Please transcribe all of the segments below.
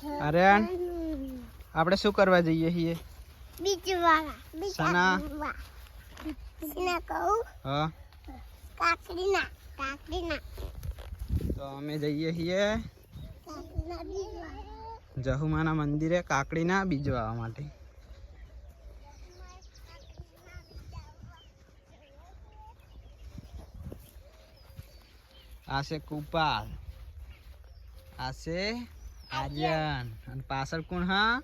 અરે આપણે શું કરવા જઈએ છીએ? બીજવાળા સના? બીજના કહું? હા. કાકડીના કાકડીના. તો અમે જઈએ છીએ જહુમાના મંદિરે કાકડીના બીજ વાવવા માટે. આ છે કુપાલ. આ છે આર્યન. અને પાછળ કોણ હા?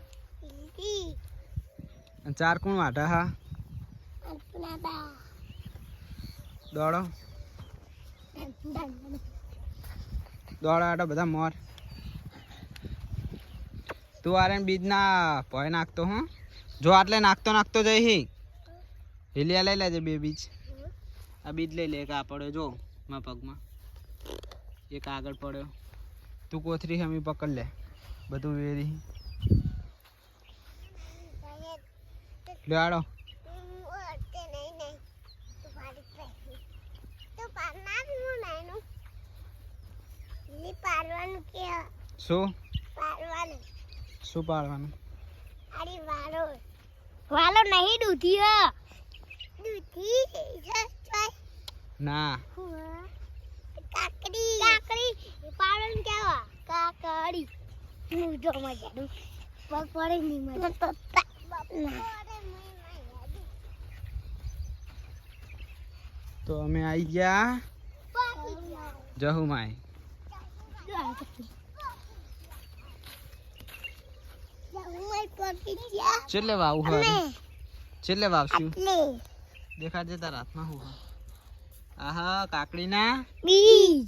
અને ચાર કોણ વાટા હા? દોડો. દોડો આટો બધા મોર. તું આરે બીજ ના ભય નાખતો હું? જો આટલે નાખતો નાખતો જઈ હી. હિલિયા લઈ લેજે બે બીજ. આ બીજ લઈ લે કાપડ્યો જો મારા પગમાં. એક આગળ પડ્યો. તું કોથરી હમી પકડ લે. બધું વેરી. કે શું? પાડવાનું શું પાડવાનું? અરે વાળો વાળો નહીં દૂધી હ. દૂધી ના. કાકડી કાકડી. હું જો મજાનું પગ પડે નહીં મજા તો અમે આવી ગયા જહુમાય છેલ્લે વાવ હારું. છેલ્લે વાવશું દેખાજે તારા હાથમાં હું આહા કાકડીના બીજ.